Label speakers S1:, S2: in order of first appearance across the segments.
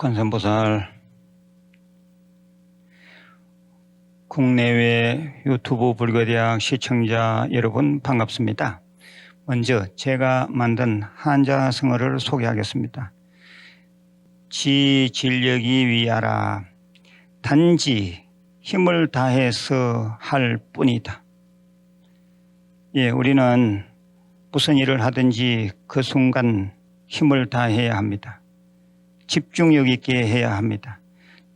S1: 관세음보살 국내외 유튜브 불교대학 시청자 여러분 반갑습니다. 먼저 제가 만든 한자성어를 소개하겠습니다. 지 진력이 위하라 단지 힘을 다해서 할 뿐이다. 예, 우리는 무슨 일을 하든지 그 순간 힘을 다해야 합니다. 집중력 있게 해야 합니다.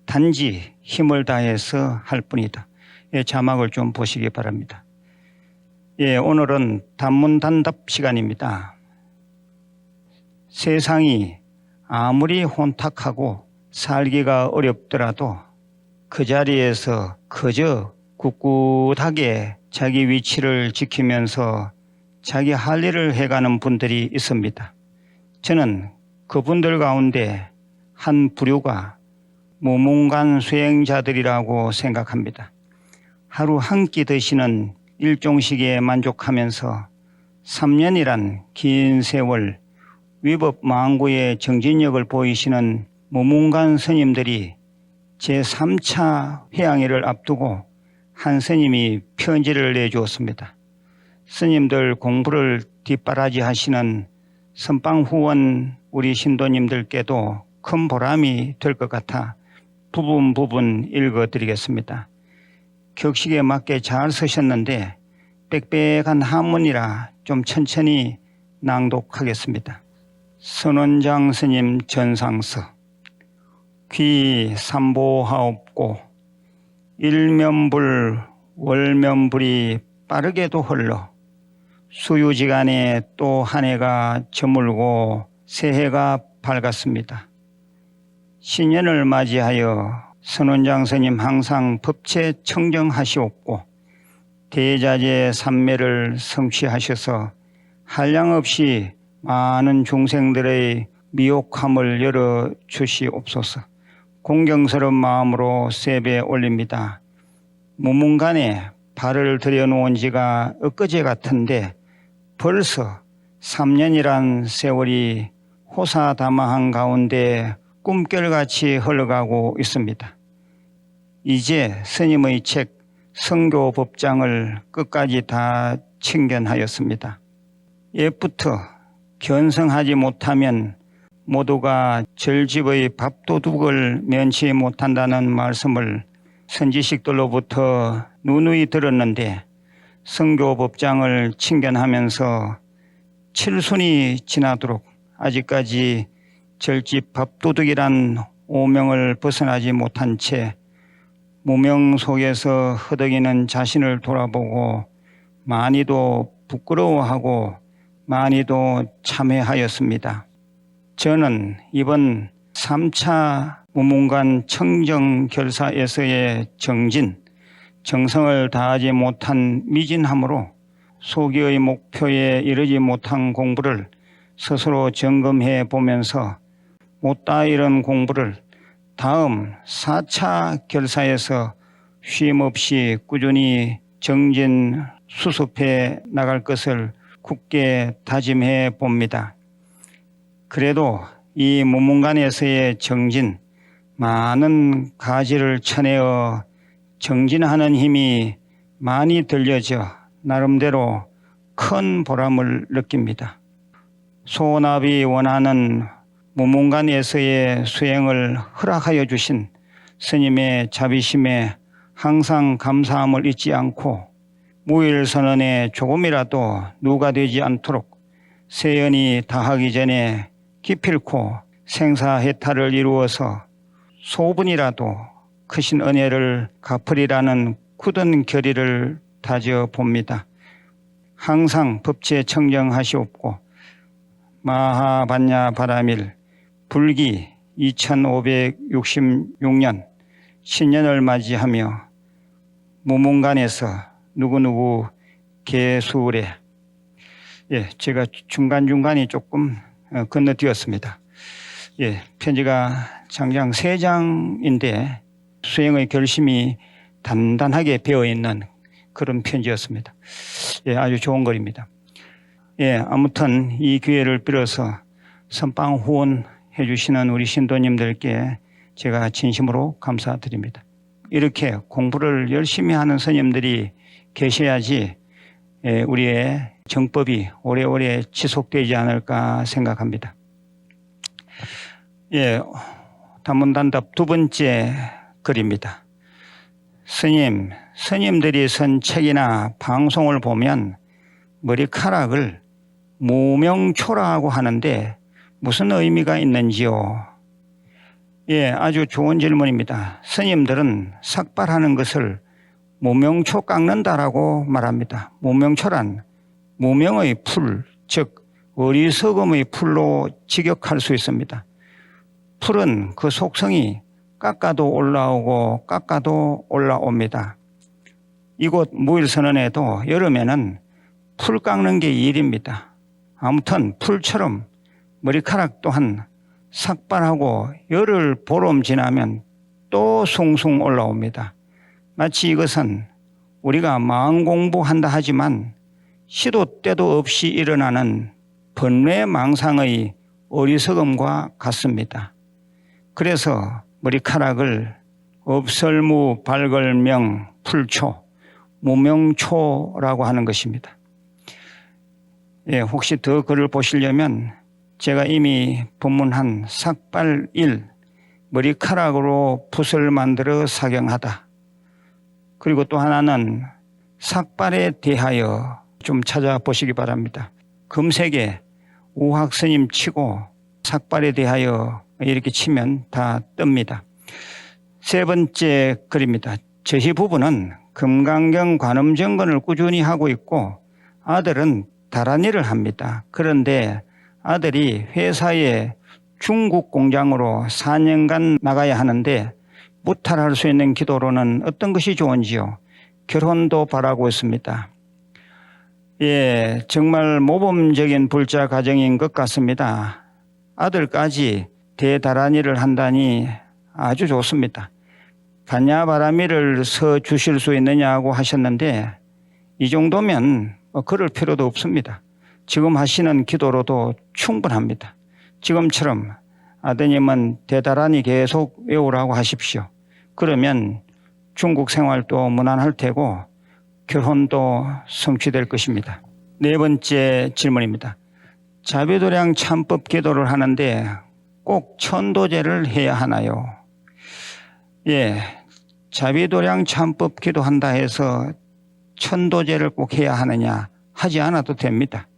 S1: 단지 힘을 다해서 할 뿐이다. 예, 자막을 좀 보시기 바랍니다. 예, 오늘은 단문 단답 시간입니다. 세상이 아무리 혼탁하고 살기가 어렵더라도 그 자리에서 그저 꿋꿋하게 자기 위치를 지키면서 자기 할 일을 해가는 분들이 있습니다. 저는 그분들 가운데 한 부류가 무문관 수행자들이라고 생각합니다. 하루 한 끼 드시는 일종식에 만족하면서 3년이란 긴 세월 위법 망구의 정진력을 보이시는 무문관 스님들이 제3차 회양회를 앞두고 한 스님이 편지를 내주었습니다. 스님들 공부를 뒷바라지 하시는 선방 후원 우리 신도님들께도 큰 보람이 될 것 같아 부분 부분 읽어드리겠습니다. 격식에 맞게 잘 쓰셨는데 빽빽한 한문이라 좀 천천히 낭독하겠습니다. 선원장 스님 전상서 귀 삼보하옵고 일면불 월면불이 빠르게도 흘러 수유지간에 또 한 해가 저물고 새해가 밝았습니다. 신년을 맞이하여 선원장 스님 항상 법체 청정하시옵고 대자재 삼매를 성취하셔서 한량 없이 많은 중생들의 미혹함을 열어 주시옵소서. 공경스러운 마음으로 세배 올립니다. 무문간에 발을 들여놓은 지가 엊그제 같은데 벌써 3년이란 세월이 호사다마한 가운데 꿈결같이 흘러가고 있습니다. 이제 스님의 책 성교 법장을 끝까지 다 친견하였습니다. 옛부터 견성하지 못하면 모두가 절집의 밥도둑을 면치 못한다는 말씀을 선지식들로부터 누누이 들었는데 성교법장을 친견하면서 칠순이 지나도록 아직까지 절집 밥도둑이란 오명을 벗어나지 못한 채 무명 속에서 허덕이는 자신을 돌아보고 많이도 부끄러워하고 많이도 참회하였습니다. 저는 이번 3차 무문관 청정 결사에서의 정진, 정성을 다하지 못한 미진함으로 소기의 목표에 이르지 못한 공부를 스스로 점검해 보면서 못다 이런 공부를 다음 4차 결사에서 쉼없이 꾸준히 정진 수습해 나갈 것을 굳게 다짐해 봅니다. 그래도 이 무문관에서의 정진, 많은 가지를 쳐내어 정진하는 힘이 많이 들려져 나름대로 큰 보람을 느낍니다. 소납이 원하는 무문관에서의 수행을 허락하여 주신 스님의 자비심에 항상 감사함을 잊지 않고 무일 선언에 조금이라도 누가 되지 않도록 세연이 다하기 전에 기필코 생사해탈을 이루어서 소분이라도 크신 은혜를 갚으리라는 굳은 결의를 다져 봅니다. 항상 법체 청정하시옵고 마하반야 바라밀 불기 2566년 신년을 맞이하며 무문관에서 누구누구 개수래 예, 제가 중간중간이 조금 어, 건너뛰었습니다. 예, 편지가 장장 세 장인데 수행의 결심이 단단하게 배어 있는 그런 편지였습니다. 예, 아주 좋은 글입니다. 예, 아무튼 이 기회를 빌어서 선방 후원 해주시는 우리 신도님들께 제가 진심으로 감사드립니다. 이렇게 공부를 열심히 하는 스님들이 계셔야지 예, 우리의 정법이 오래오래 지속되지 않을까 생각합니다. 예, 단문단답 두 번째 글입니다. 스님, 스님들이 쓴 책이나 방송을 보면 머리카락을 무명초라고 하는데 무슨 의미가 있는지요? 예, 아주 좋은 질문입니다. 스님들은 삭발하는 것을 무명초 깎는다라고 말합니다. 무명초란 무명의 풀, 즉 어리석음의 풀로 직역할 수 있습니다. 풀은 그 속성이 깎아도 올라오고 깎아도 올라옵니다. 이곳 무일선언에도 여름에는 풀 깎는 게 일입니다. 아무튼 풀처럼 머리카락 또한 삭발하고 열흘 보름 지나면 또 숭숭 올라옵니다. 마치 이것은 우리가 마음 공부한다 하지만 시도 때도 없이 일어나는 번뇌 망상의 어리석음과 같습니다. 그래서 머리카락을 없설무 발걸명 풀초 무명초라고 하는 것입니다. 예, 혹시 더 글을 보시려면 제가 이미 본문한 삭발일 머리카락으로 붓을 만들어 사경하다. 그리고 또 하나는 삭발에 대하여 좀 찾아보시기 바랍니다. 검색에 우학 스님 치고 삭발에 대하여 이렇게 치면 다 뜹니다. 세 번째 글입니다. 저희 부부는 금강경 관음정건을 꾸준히 하고 있고 아들은 다른 일을 합니다. 그런데 아들이 회사에 중국 공장으로 4년간 나가야 하는데 무탈할 수 있는 기도로는 어떤 것이 좋은지요? 결혼도 바라고 있습니다. 예, 정말 모범적인 불자 가정인 것 같습니다. 아들까지 대다란이를 한다니 아주 좋습니다. 반야바라미를 서 주실 수 있느냐고 하셨는데 이 정도면 뭐 그럴 필요도 없습니다. 지금 하시는 기도로도 충분합니다. 지금처럼 아드님은 대다란히 계속 외우라고 하십시오. 그러면 중국 생활도 무난할 테고 결혼도 성취될 것입니다. 네 번째 질문입니다. 자비도량 참법 기도를 하는데 꼭 천도제를 해야 하나요? 예. 자비도량 참법 기도한다 해서 천도제를 꼭 해야 하느냐 하지 않아도 됩니다.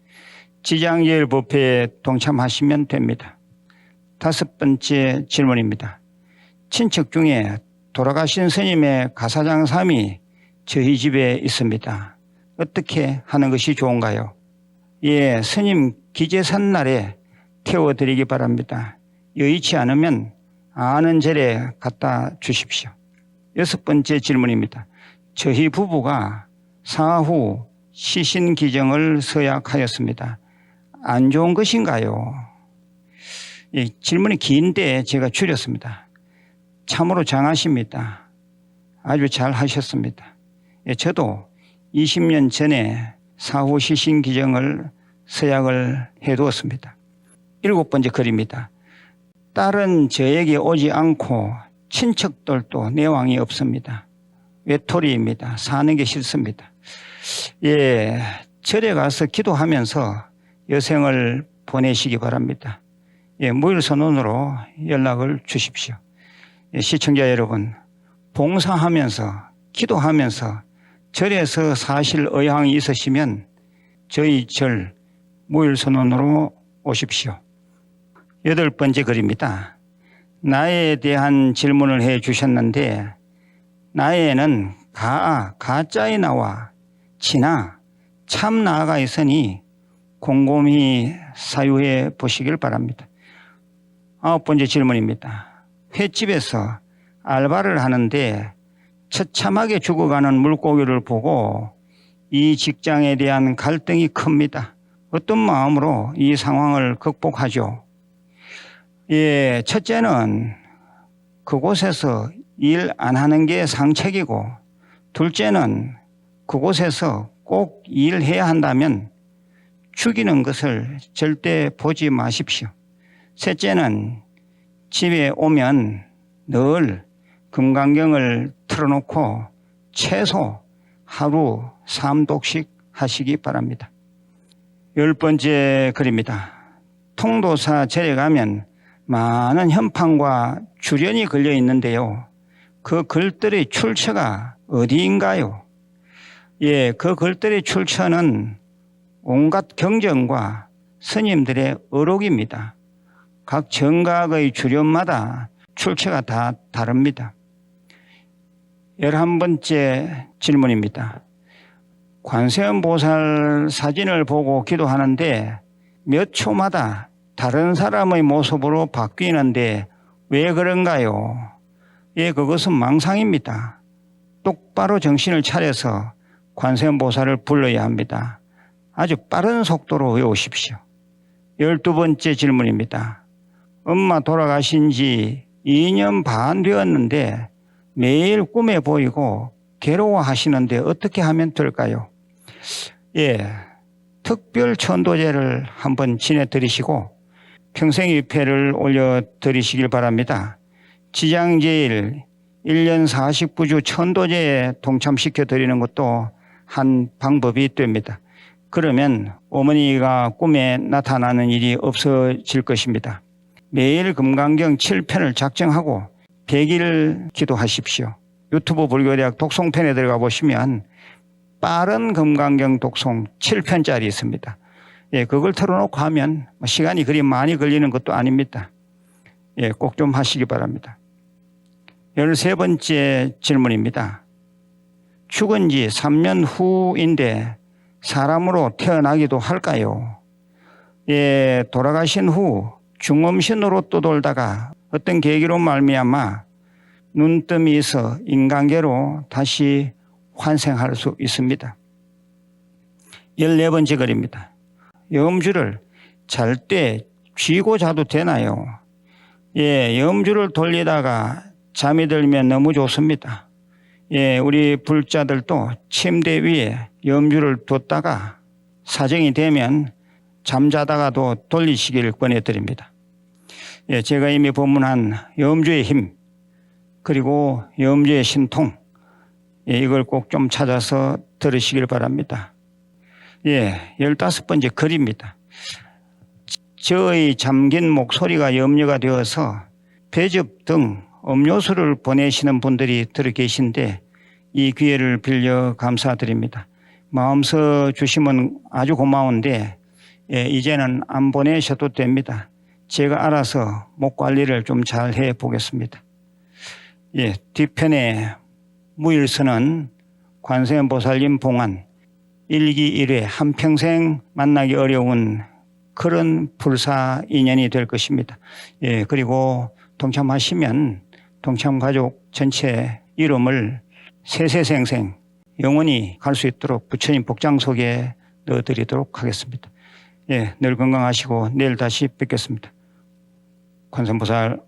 S1: 지장예일 법회에 동참하시면 됩니다. 다섯 번째 질문입니다. 친척 중에 돌아가신 스님의 가사장삼이 저희 집에 있습니다. 어떻게 하는 것이 좋은가요? 예, 스님 기재산 날에 태워드리기 바랍니다. 여의치 않으면 아는 절에 갖다 주십시오. 여섯 번째 질문입니다. 저희 부부가 사후 시신 기정을 서약하였습니다. 안 좋은 것인가요? 예, 질문이 긴데 제가 줄였습니다. 참으로 장하십니다. 아주 잘 하셨습니다. 예, 저도 20년 전에 사후 시신 기정을 서약을 해두었습니다. 일곱 번째 글입니다. 딸은 저에게 오지 않고 친척들도 내왕이 없습니다. 외톨이입니다. 사는 게 싫습니다. 예, 절에 가서 기도하면서 여생을 보내시기 바랍니다. 예, 무일선언으로 연락을 주십시오. 예, 시청자 여러분, 봉사하면서 기도하면서 절에서 사실 의향이 있으시면 저희 절 무일선언으로 오십시오. 여덟 번째 글입니다. 나에 대한 질문을 해 주셨는데 나에는 가, 가짜에 나와 진아, 참 나아가 있으니 곰곰이 사유해 보시길 바랍니다. 아홉 번째 질문입니다. 횟집에서 알바를 하는데 처참하게 죽어가는 물고기를 보고 이 직장에 대한 갈등이 큽니다. 어떤 마음으로 이 상황을 극복하죠? 예, 첫째는 그곳에서 일 안 하는 게 상책이고, 둘째는 그곳에서 꼭 일해야 한다면 죽이는 것을 절대 보지 마십시오. 셋째는 집에 오면 늘 금강경을 틀어놓고 최소 하루 3독씩 하시기 바랍니다. 열 번째 글입니다. 통도사 절에 가면 많은 현판과 주련이 걸려 있는데요. 그 글들의 출처가 어디인가요? 예, 그 글들의 출처는 온갖 경전과 스님들의 어록입니다. 각 정각의 주련마다 출처가 다 다릅니다. 열한 번째 질문입니다. 관세음 보살 사진을 보고 기도하는데 몇 초마다 다른 사람의 모습으로 바뀌는데 왜 그런가요? 예, 그것은 망상입니다. 똑바로 정신을 차려서 관세음 보살을 불러야 합니다. 아주 빠른 속도로 외우십시오. 열두 번째 질문입니다. 엄마 돌아가신 지 2년 반 되었는데 매일 꿈에 보이고 괴로워하시는데 어떻게 하면 될까요? 예, 특별 천도제를 한번 지내드리시고 평생의 패를 올려드리시길 바랍니다. 지장제일 1년 49주 천도제에 동참시켜 드리는 것도 한 방법이 됩니다. 그러면 어머니가 꿈에 나타나는 일이 없어질 것입니다. 매일 금강경 7편을 작정하고 100일 기도하십시오. 유튜브 불교대학 독송편에 들어가 보시면 빠른 금강경 독송 7편짜리 있습니다. 예, 그걸 틀어놓고 하면 뭐 시간이 그리 많이 걸리는 것도 아닙니다. 예, 꼭 좀 하시기 바랍니다. 열세 번째 질문입니다. 죽은 지 3년 후인데 사람으로 태어나기도 할까요? 예, 돌아가신 후 중음신으로 떠돌다가 어떤 계기로 말미암아 눈뜸이서 인간계로 다시 환생할 수 있습니다. 열네 번째 글입니다. 염주를 잘 때 쥐고 자도 되나요? 예, 염주를 돌리다가 잠이 들면 너무 좋습니다. 예, 우리 불자들도 침대 위에 염주를 뒀다가 사정이 되면 잠자다가도 돌리시기를 권해드립니다. 예, 제가 이미 법문한 염주의 힘, 그리고 염주의 신통, 예, 이걸 꼭 좀 찾아서 들으시길 바랍니다. 예, 열다섯 번째 글입니다. 저의 잠긴 목소리가 염려가 되어서 배즙 등 음료수를 보내시는 분들이 들어 계신데 이 기회를 빌려 감사드립니다. 마음서 주시면 아주 고마운데 예, 이제는 안 보내셔도 됩니다. 제가 알아서 목 관리를 좀 잘 해 보겠습니다. 예, 뒤편에 무일서는 관세음 보살님 봉안 일기 일회 한평생 만나기 어려운 그런 불사 인연이 될 것입니다. 예, 그리고 동참하시면 동참 가족 전체 이름을 세세생생 영원히 갈 수 있도록 부처님 복장 속에 넣어드리도록 하겠습니다. 예, 늘 건강하시고 내일 다시 뵙겠습니다. 관세음보살